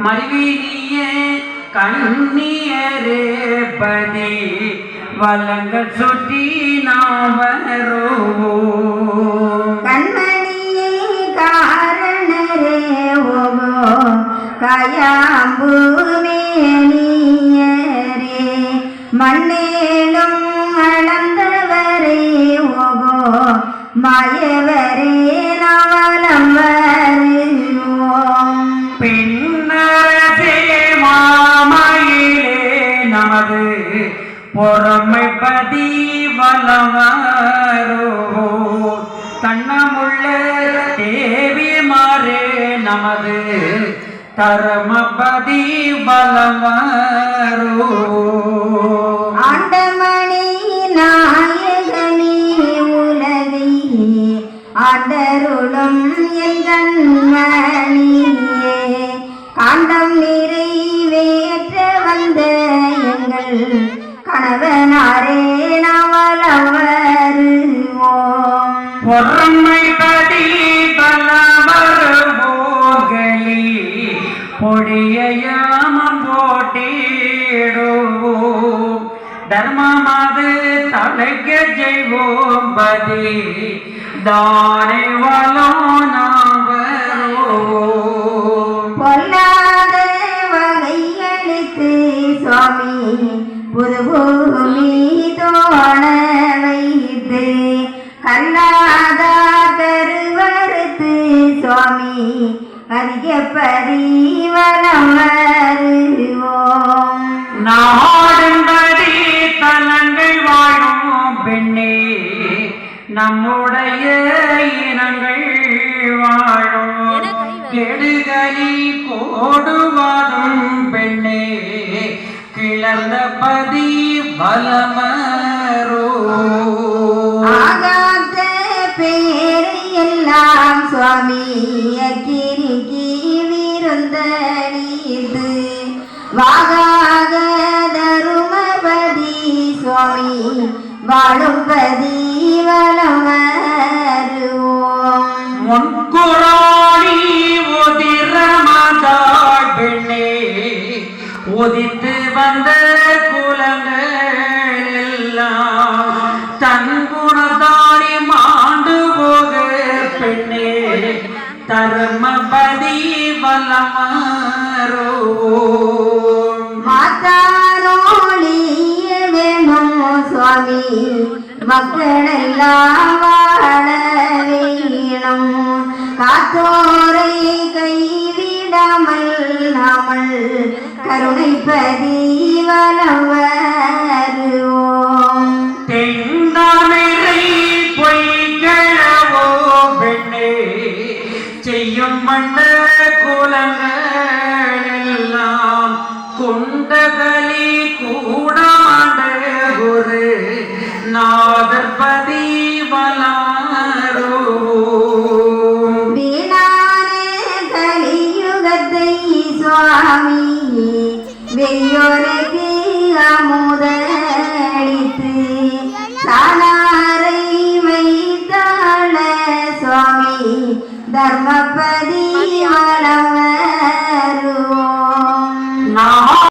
மறிவீனியே கண்ணியரே பதி வலங்கள் சுற்றி நாம் வருவோம் கண்மணியே காரணரே ஓகோ கயாம்பு மண்ணேலும் அளந்தவரே ஓகோ மயவ பொறுமைப்பதி வளவாரோ தன்னமுள்ள தேவி மாறே நமது தரமபதி வளவாரோ ஆண்டமணி நாயகனே உலகை ஆண்டருளும் எங்கண்மணியே காண்டம் நிறைவேற்ற வந்த எங்கள் கணவனாரே நவலம் வருவோம் பலவர் போகலி பொடியாமம் போட்டிடுவோம். தர்மமது தலைக்க செய்வோம் பதி தானே வளோம் ராதா கருவறுத்து சுவாமி அதிக பரிவனம் வருவோம் நாடும்படி தலங்கள் வாழும் பெண்ணே நம்முடைய இனங்கள் வாழும் கெடுகளி கோடுவாதும் பெண்ணே கிளர்ந்த பதி பலமரோ எல்லாம் சுவாமி அக்கிரிக்கு வாகாக தருமபதி சுவாமி வாழும்பதி வலம் வருவோம் முன்குறாடி உதிர மாதாள் பெண்ணே உதித்து வந்த குலங்கள் எல்லாம் தன்பு தர்மபதி வல்லமரோ மாத்தானோழிய வேணும் சுவாமி. மக்களெல்லாம் வாழ வேணும். காத்தோரை கைவிடாமல் நாமல் கருணை பதிவலம் செய்யும் மண்ண குலங்கள் எல்லாம் கொண்டகள் தர்மபதி ஆளவன்